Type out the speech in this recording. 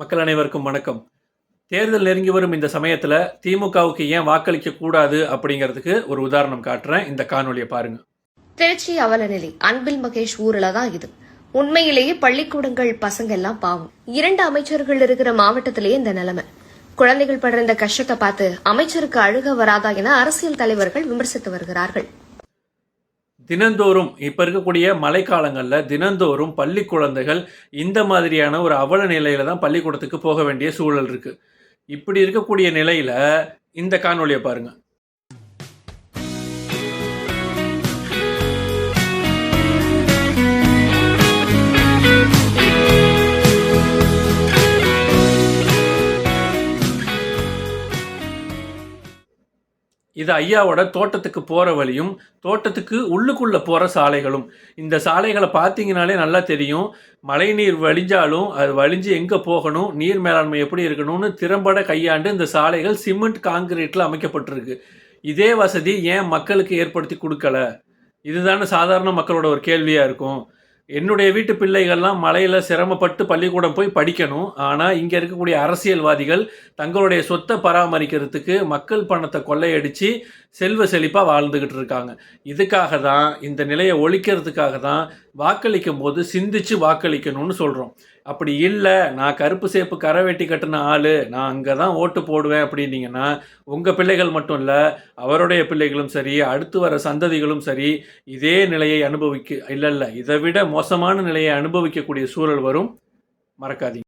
மக்கள் அனைவருக்கும் வணக்கம். தேர்தல் நெருங்கி வரும் இந்த சமயத்தில் திமுகவுக்கு ஏன் வாக்களிக்க கூடாது அப்படிங்கிறதுக்கு ஒரு உதாரணம் காட்டுறேன். இந்த காணொலியை பாருங்க. திருச்சி அவலநிலை அன்பில் மகேஷ் ஊரில் தான் இது. உண்மையிலேயே பள்ளிக்கூடங்கள் பசங்க எல்லாம் பாவம். இரண்டு அமைச்சர்கள் இருக்கிற மாவட்டத்திலேயே இந்த நிலைமை. குழந்தைகள் படுற இந்த கஷ்டத்தை பார்த்து அமைச்சருக்கு அழுக வராதா என அரசியல் தலைவர்கள் விமர்சித்து வருகிறார்கள். தினந்தோறும் இப்போ இருக்கக்கூடிய மழைக்காலங்களில் தினந்தோறும் பள்ளி குழந்தைகள் இந்த மாதிரியான ஒரு அவல நிலையில தான் பள்ளிக்கூடத்துக்கு போக வேண்டிய சூழல் இருக்குது இப்படி இருக்கக்கூடிய நிலையில் இந்த காணொலியை பாருங்கள் இது ஐயாவோட தோட்டத்துக்கு போகிற வழியும் தோட்டத்துக்கு உள்ளுக்குள்ளே போகிற சாலைகளும். இந்த சாலைகளை பார்த்தீங்கனாலே நல்லா தெரியும். மழை நீர் வழிஞ்சாலும் அது வழிஞ்சு எங்கே போகணும் நீர் மேலாண்மை எப்படி இருக்கணும்னு திறம்பட கையாண்டு இந்த சாலைகள் சிமெண்ட் காங்கிரீட்டில் அமைக்கப்பட்டிருக்கு. இதே வசதி ஏன் மக்களுக்கு ஏற்படுத்தி கொடுக்கல? இதுதானே சாதாரண மக்களோட ஒரு கேள்வியாக இருக்கும். என்னுடைய வீட்டு பிள்ளைகள்லாம் மலையில் சிரமப்பட்டு பள்ளிக்கூடம் போய் படிக்கணும். ஆனால் இங்கே இருக்கக்கூடிய அரசியல்வாதிகள் தங்களுடைய சொத்தை பராமரிக்கிறதுக்கு மக்கள் பணத்தை கொள்ளையடித்து செல்வ செழிப்பாக வாழ்ந்துக்கிட்டு இருக்காங்க. இதுக்காக தான் இந்த நிலையை ஒழிக்கிறதுக்காக தான் வாக்களிக்கும் போது சிந்திச்சு வாக்களிக்கணும்னு சொல்கிறோம் அப்படி இல்லை நான் கருப்பு சேப்பு கரை வெட்டி கட்டின ஆள் நான் அங்கே தான் ஓட்டு போடுவேன் அப்படின்னீங்கன்னா உங்கள் பிள்ளைகள் மட்டும் இல்லை அவருடைய பிள்ளைகளும் சரி அடுத்து வர சந்ததிகளும் சரி இதே நிலையை அனுபவிக்க இல்லை இல்லை இதை விட மோசமான நிலையை அனுபவிக்கக்கூடிய சூழல் வரும். மறக்காதீங்க.